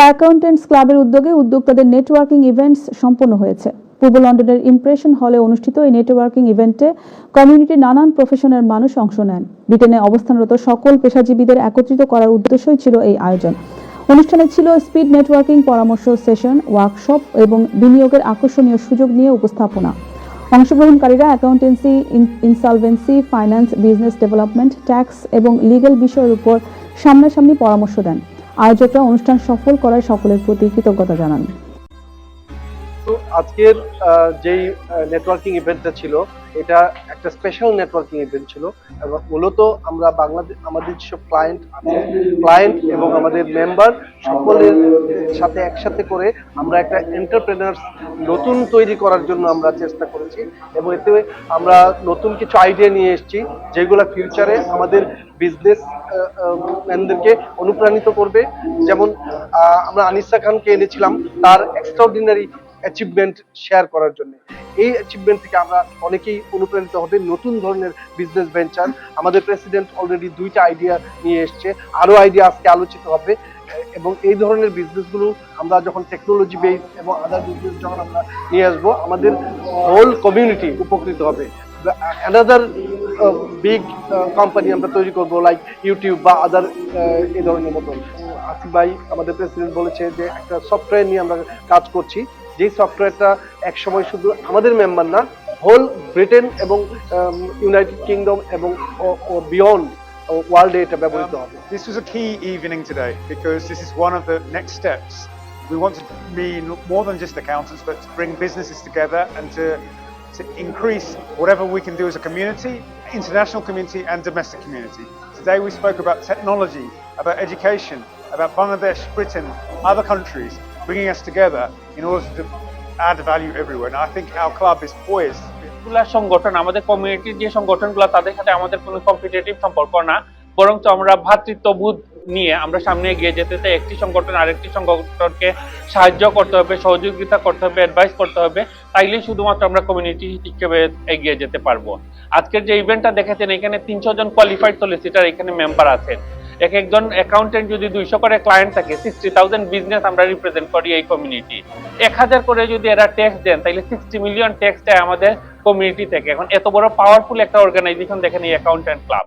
The accountants ক্লাবের উদ্যোগে উদ্যোক্তাদের নেটওয়ার্কিং ইভেন্টস সম্পন্ন হয়েছে। পূর্ব লন্ডনের ইমপ্রেশন হলে অনুষ্ঠিত এই নেটওয়ার্কিং ইভেন্টে কমিউনিটির নানান প্রফেশনের মানুষ অংশ নেন। ব্রিটেনে অবস্থানরত সকল পেশাজীবীদের একত্রিত করার উদ্দেশ্যই ছিল এই আয়োজন। অনুষ্ঠানে ছিল স্পিড নেটওয়ার্কিং পরামর্শ সেশন, ওয়ার্কশপ এবং বিনিয়োগের আকর্ষণীয় সুযোগ নিয়ে উপস্থাপনা। অংশগ্রহণকারীরা accountancy insolvency, finance, business development, tax এবং লিগ্যাল বিষয়ের উপর সামনাসামনি পরামর্শ দেন। আয়োজকরা অনুষ্ঠান সফল করায় সকলের প্রতি কৃতজ্ঞতা জানান। আজকের যেই নেটওয়ার্কিং ইভেন্টটা ছিল, এটা একটা স্পেশাল নেটওয়ার্কিং ইভেন্ট ছিল এবং মূলত আমরা বাংলাদেশ আমাদের যেসব ক্লায়েন্ট আছে ক্লায়েন্ট এবং আমাদের মেম্বার সকলের সাথে একসাথে করে আমরা একটা এন্টারপ্রেনার্স নতুন তৈরি করার জন্য আমরা চেষ্টা করেছি এবং এতে আমরা নতুন কিছু আইডিয়া নিয়ে এসেছি, যেগুলো ফিউচারে আমাদের বিজনেস ম্যানদেরকে অনুপ্রাণিত করবে। যেমন আমরা আনিসা খানকে এনেছিলাম তার এক্সট্রাঅর্ডিনারি অ্যাচিভমেন্ট শেয়ার করার জন্য। এই অ্যাচিভমেন্ট থেকে আমরা অনেকেই অনুপ্রাণিত হবে নতুন ধরনের বিজনেস ভেঞ্চার আমাদের প্রেসিডেন্ট অলরেডি দুইটা আইডিয়া নিয়ে এসছে। আরও আইডিয়া আজকে আলোচিত হবে। এবং এই ধরনের বিজনেসগুলো আমরা যখন টেকনোলজি বেস এবং আদার বিজনেস যখন আমরা নিয়ে আসব, আমাদের হোল কমিউনিটি উপকৃত হবে। অ্যানাদার বিগ কোম্পানি আমরা তৈরি করব লাইক ইউটিউব বা আদার এই ধরনের মতন আসিফ ভাই আমাদের প্রেসিডেন্ট বলেছে যে একটা সফটওয়্যার নিয়ে আমরা কাজ করছি। যেই সফটওয়্যারটা একসময় শুধু আমাদের মেম্বার না হোল ব্রিটেন এবং ইউনাইটেড কিংডম এবং বিয়ন্ড ওয়ার্ল্ডে এটা ব্যবহৃত হবে। A key evening today because this is one of the next steps. We want to be more than just accountants, but to bring businesses together and to, to increase whatever we can do as a community, international community and domestic community. Today we spoke about technology, about education, about Bangladesh, Britain, other countries, bringing us together in order to add value everywhere. And I think our club is poised গুলা সংগঠন আমাদের কমিউনিটির যে সংগঠনগুলো তাদের সাথে আমাদের কোনো কম্পিটিটিভ সম্পর্ক না বরঞ্চ আমরা ভ্রাতৃত্ববোধ নিয়ে আমরা সামনে এগিয়ে যেতে চাই। একটি সংগঠন আরেকটি সংগঠনকে সাহায্য করতে হবে, সহযোগিতা করতে হবে অ্যাডভাইস করতে হবে, তাইলেই শুধুমাত্র আমরা কমিউনিটি হিসেবে এগিয়ে যেতে পারব। আজকের যে ইভেন্টটা দেখেছেন, এখানে তিনশো জন কোয়ালিফাইড সলিসিটার এখানে মেম্বার আছেন। এক একজন অ্যাকাউন্টেন্ট যদি দুইশো করে ক্লায়েন্ট থাকে সিক্সটি থাউজেন্ড বিজনেস আমরা রিপ্রেজেন্ট করি এই কমিউনিটি এক হাজার করে যদি এরা ট্যাক্স দেন তাহলে সিক্সটি মিলিয়ন ট্যাক্স দেয় আমাদের কমিউনিটি থেকে। এখন এত বড় পাওয়ারফুল একটা অর্গানাইজেশন দেখেন এই অ্যাকাউন্টেন্ট ক্লাব